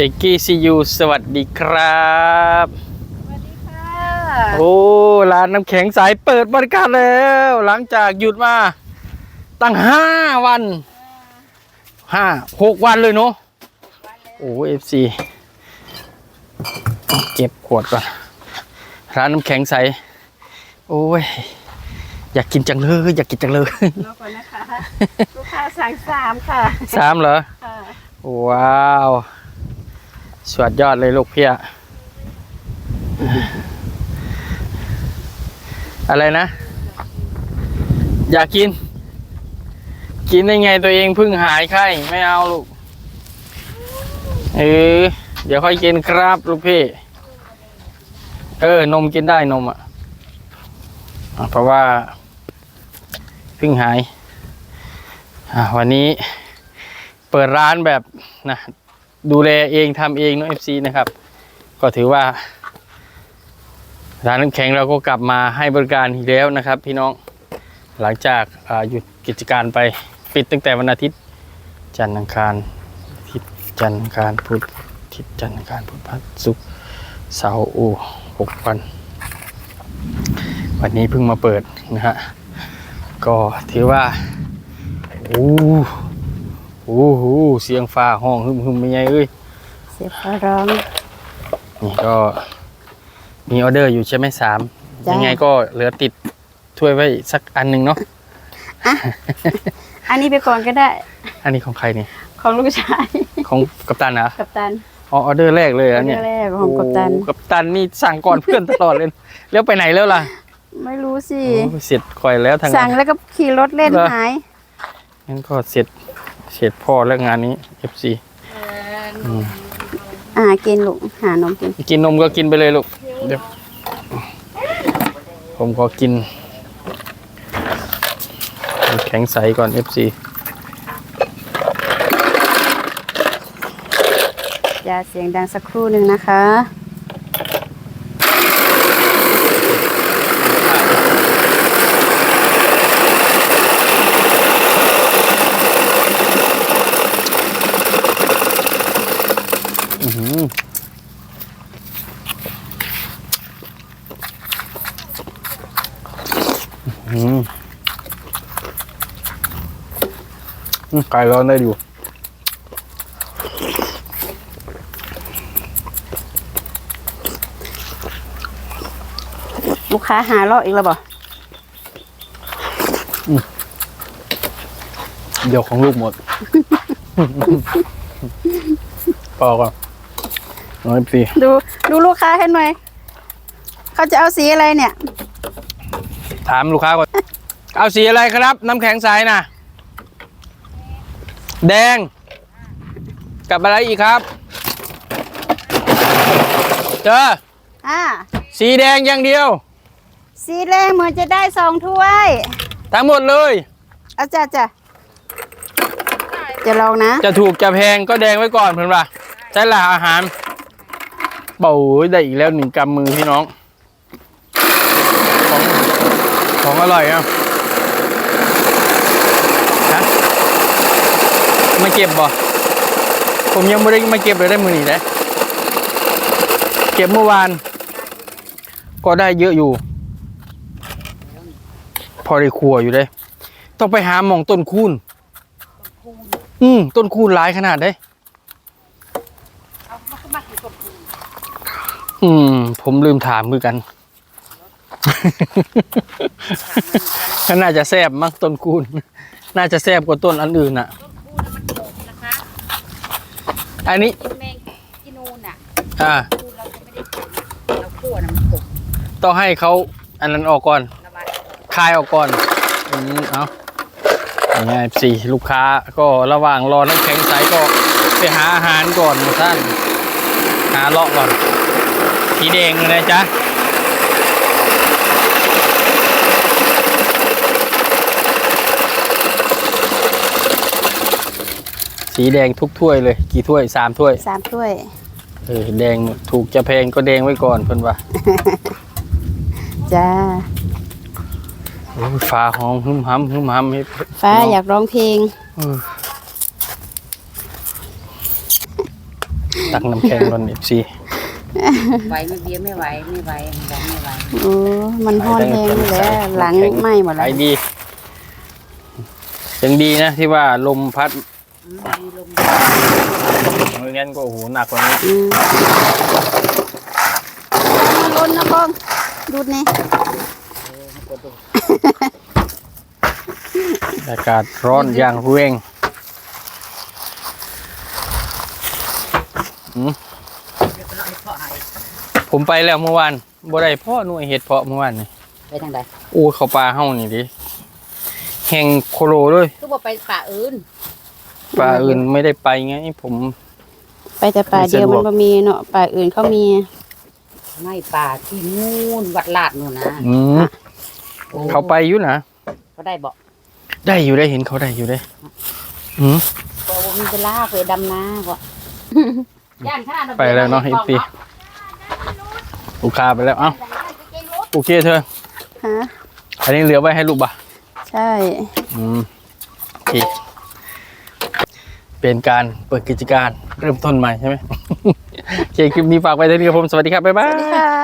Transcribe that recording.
เอกกี้ซียูสวัสดีครับ สวัสดีค่ะ โอ้ร้านน้ำแข็งสายเปิดบริการแล้ว หลังจากหยุดมา ตั้งห้าวันห้าหกวันเลยเนาะโอ้เอฟซีเก็บขวดก่อน ร้านน้ำแข็งใส โอ้ย อยากกินจังเลย อยากกินจังเลยรอก่อนนะคะ ลูกค้าสั่งสามค่ะ สามเหรอค่ะว้าว สวดยอดเลยลูกเพียอะไรนะ อยากกิน กินได้ไงตัวเองเพิ่งหายไข้ ไม่เอาลูก เออ เดี๋ยวค่อยกินครับลูกพี่ เออ นมกินได้นมอะ เพราะว่าเพิ่งหายอะวันนี้เปิดร้านแบบนะ ดูแลเองทำเองเนาะ FC นะครับ ก็ถือว่าร้านน้ำแข็งเราก็กลับมาให้บริการอีกแล้วนะครับ พี่น้องหลังจากาหยุดกิจการไปปิดตั้งแต่วันอาทิตย์ จันทร์อังคารทิตจันทร์อังคารพุธทิตจันทร์อังคารพุธพัสศุกร์เสาร์โอ้หกวัน วันนี้เพิ่งมาเปิดนะฮะก็ถือว่าโอ้ โอ้โหเสียงฟ้าห้องหึมหึมไม่ใหญ่เอ้ยเสียฟ้าร้อง นี่ก็มีออเดอร์อยู่ใช่ไหมสามจ้ะ ยังไงก็เหลือติดถ้วยไว้สักอันหนึ่งเนาะอันนี้ไปก่อนก็ได้ อันนี้ของใครเนี่ยของลูกชาย ของกัปตันเหรอกัปตันอ๋อออเดอร์แรกเลยเหรอเนี่ยออเดอร์แรกของกัปตัน โอ้กัปตันนี่สั่งก่อนเพื่อนตลอดเลย แล้วไปไหนแล้วล่ะไม่รู้สิ โอ้เสร็จคอยแล้วทางสั่งแล้วก็ขี่รถเล่นเหรอ หายงั้นก็เสร็จ เสร็จพ่อแล้วงานนี้ FC อ่ากินลูกหานมกิน กินนมก็กินไปเลยลูกเดี๋ยวผมขอกินน้ำแข็งใสก่อน FC อย่าเสียงดังสักครู่หนึ่งนะคะ อื้อหืออืมไก่ร้อนได้อยู่ลูกค้าหาเลาะอีกแล้วบ่เดี๋ยวของลูกหมดพอก่อนน้อยปีดู ดูลูกค้าให้หน่อย เขาจะเอาสีอะไรเนี่ย ถามลูกค้าก่อน เอาสีอะไรครับ น้ำแข็งใสนะแดง กับอะไรอีกครับ เจอ อ่าสีแดงอย่างเดียว สีแดงเหมือนจะได้สองถ้วย ทั้งหมดเลย เอาจ้ะจ้ะจะลองนะจะถูกจะแพงก็แดงไว้ก่อนเพื่อนป่ะใช่ละอาหารเบ่าได้อีกแล้วหนึ่งกำมือพี่น้องของ ของอร่อยอะฮะมาเก็บบ่ผมยังไม่ได้มาเก็บเลยได้มือนี่นะเก็บเมื่อวาน ก็ได้เยอะอยู่ พอได้ครัวอยู่เลยต้องไปหาหมองต้นคูนอืมต้นคูณร้ายขนาดได้อืม ผมลืมถามคือกัน น่าจะแซบมั้งต้นคูณน่าจะแซบกว่าต้นอันอื่นอะ อันนี้แมงกินูนอะอ่าคูเราจะไม่ได้ขมเราคั่วน้ำขมต้องให้เขาอันนั้นออกก่อนระบายคายออกก่อนอืมเอาอย่างเงี้ยสี่ลูกค้าก็ระหว่างรอน้ำแข็งใสก็ไปหาอาหารก่อนนะท่านหาเลาะก่อนสีแดงเลยนะจ๊ะ สีแดงทุกถ้วยเลย กี่ถ้วยสามถ้วยสามถ้วย เออแดงหมดถูกจะแพงก็แดงไว้ก่อนเพิ่นว่าจ้าโอ้ยฟ้าห้องหึมห้ำหึมห้ำให้ฟ้าอยากร้องเพลง เออตักน้ำแข็งก่อนเอฟซีไหวไม่เบี้ยไม่ไหวไม่ไหวแรงไม่ไหวโอ้มันฮ้อนแรงอยู่แล้วหลังไหม้หมดไปแล้วดียังดีนะที่ว่าลมพัดอื มีลมไม่งั้นก็โอ้โหหนักกว่านี้มันล้นนะกองดูดนี่อากาศร้อนอย่างรุนแรงผมไปแล้วเมื่อวานบ่ได้พ่อหน่วยเห็ดเพาะเมื่อวานนี่ไปทางใดโอ้เขาปลาเฮานี่ดิแห่งโคโลเลยคือบอกไปป่าอื่น ปลาอื่นไม่ได้ไปไงผมไปแต่ป่าเดียวไม่มันสะดวกบ่มีเนาะป่าอื่นเขามี ไม่ป่าที่นู่นวัดลาดนู่นนะอืมเขาไปอยู่นะก็ได้บอกได้อยู่ได้เห็นเขาได้อยู่ได้อืมก็บ่มีเวลาไปดำนาก็ย่านขนาดไปแล้วเนาะ FP ลูกค้าไปแล้วเอ้าโอเคเธอฮะอันนี้เหลือไว้ให้ลูกบ่ะใช่ อืมโอเค เป็นการเปิดกิจการเริ่มต้นใหม่ใช่ไหม โอเคคลิปนี้ฝากไว้เท่านี้ครับผม สวัสดีครับ บ๊ายบาย